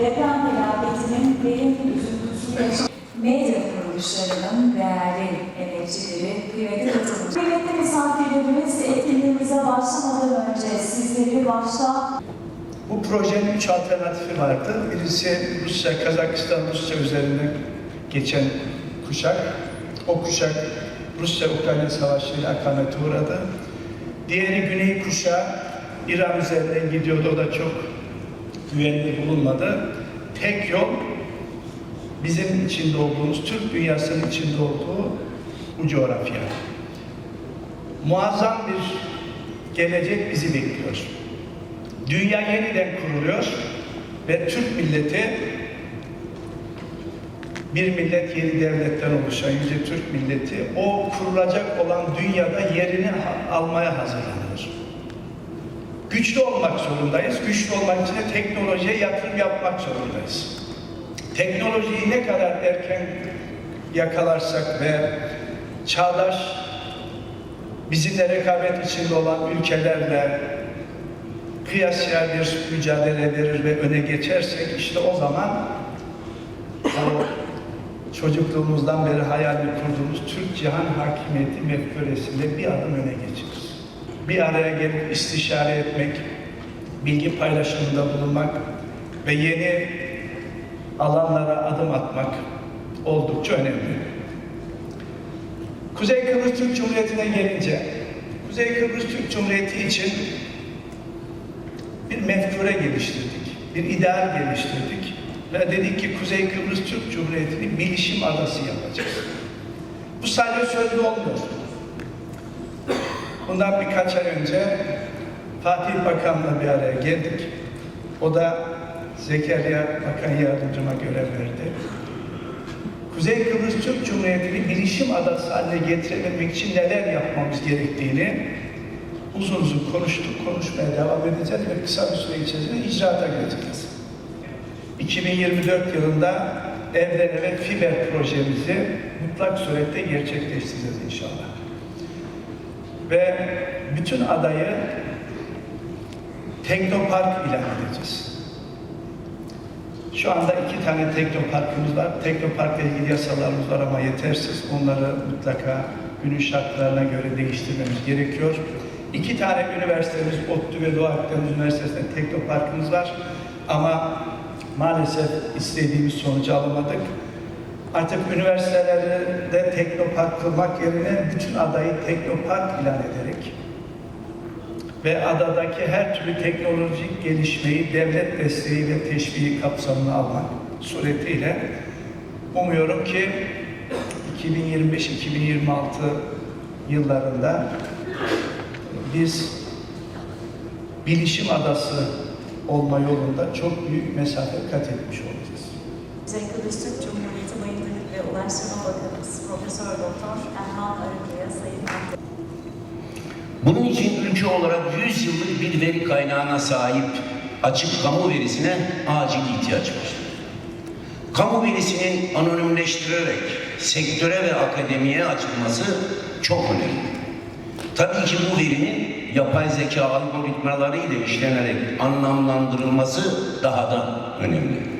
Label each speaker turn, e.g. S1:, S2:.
S1: deprem felaketinin derin bir üzüntüsüyle medya kuruluşlarının değerli emekçileri, kıymetli katılımcıları. Kıymetli misafirlerimiz etkinliğimize başlamadan önce sizleri başta
S2: bu projenin üç alternatifi vardı. Birisi Rusya, Kazakistan, Rusya üzerinde geçen kuşak. O kuşak Rusya-Ukrayna savaşıyla akamete uğradı. Diğeri Güney kuşağı İran üzerinden gidiyordu. O da çok güvenli bulunmadı. Tek yol bizim içinde olduğumuz, Türk dünyasının içinde olduğu bu coğrafya. Muazzam bir gelecek bizi bekliyor. Dünya yeniden kuruluyor ve Türk milleti bir millet yeni devletten oluşan yüce Türk milleti o kurulacak olan dünyada yerini almaya hazırlanıyor. Güçlü olmak zorundayız. Güçlü olmak için de teknolojiye yatırım yapmak zorundayız. Teknolojiyi ne kadar erken yakalarsak ve çağdaş bizimle rekabet içinde olan ülkelerle kıyasıya bir mücadele verir ve öne geçersek işte o zaman o çocukluğumuzdan beri hayalini kurduğumuz Türk cihan hakimiyeti mefkuresinde bir adım öne geçeriz. Bir araya gelip istişare etmek, bilgi paylaşımında bulunmak ve yeni alanlara adım atmak oldukça önemli. Kuzey Kıbrıs Türk Cumhuriyeti'ne gelince, Kuzey Kıbrıs Türk Cumhuriyeti için bir mefkure geliştirdik, bir ideal geliştirdik ve dedik ki Kuzey Kıbrıs Türk Cumhuriyeti'ni bilişim adası yapacağız. Bu sadece sözlü olmuyor. Bundan birkaç ay önce Fatih Bakan'la bir araya geldik. O da Zekeriya Bakan Yardımcıma görev verdi. Kuzey Kıbrıs Türk Cumhuriyeti'ni bilişim adası haline getirebilmek için neler yapmamız gerektiğini uzun uzun konuştuk, konuşmaya devam edeceğiz ve kısa bir süre içerisinde icraata geçeceğiz. 2024 yılında Evren ve Fiber projemizi mutlak surette gerçekleştireceğiz inşallah. Ve bütün adayı Teknopark ilan edeceğiz. Şu anda iki tane teknoparkımız var. Teknoparkla ilgili yasalarımız var ama yetersiz. Onları mutlaka günün şartlarına göre değiştirmemiz gerekiyor. İki tane üniversitemiz, ODTÜ ve Doğu Akdeniz Üniversitesi'nde teknoparkımız var. Ama maalesef istediğimiz sonucu alamadık. Artık üniversitelerde teknopark kurmak yerine bütün adayı teknopark ilan ederek ve adadaki her türlü teknolojik gelişmeyi devlet desteği ve teşviği kapsamına almak suretiyle umuyorum ki 2025-2026 yıllarında biz bilişim adası olma yolunda çok büyük mesafe kat etmiş olacağız.
S1: Kuzey Kıbrıs Türk Cumhuriyeti Bayındırlık ve Ulaştırma Bakanımız Profesör Doktor Erhan Arıkaya Sayın
S3: Bunun için ülke olarak 100 yıllık bir veri kaynağına sahip açık kamu verisine acil ihtiyaç var. Kamu verisinin anonimleştirilerek sektöre ve akademiye açılması çok önemli. Tabii ki bu verinin yapay zeka algoritmaları ile işlenerek anlamlandırılması daha da önemli.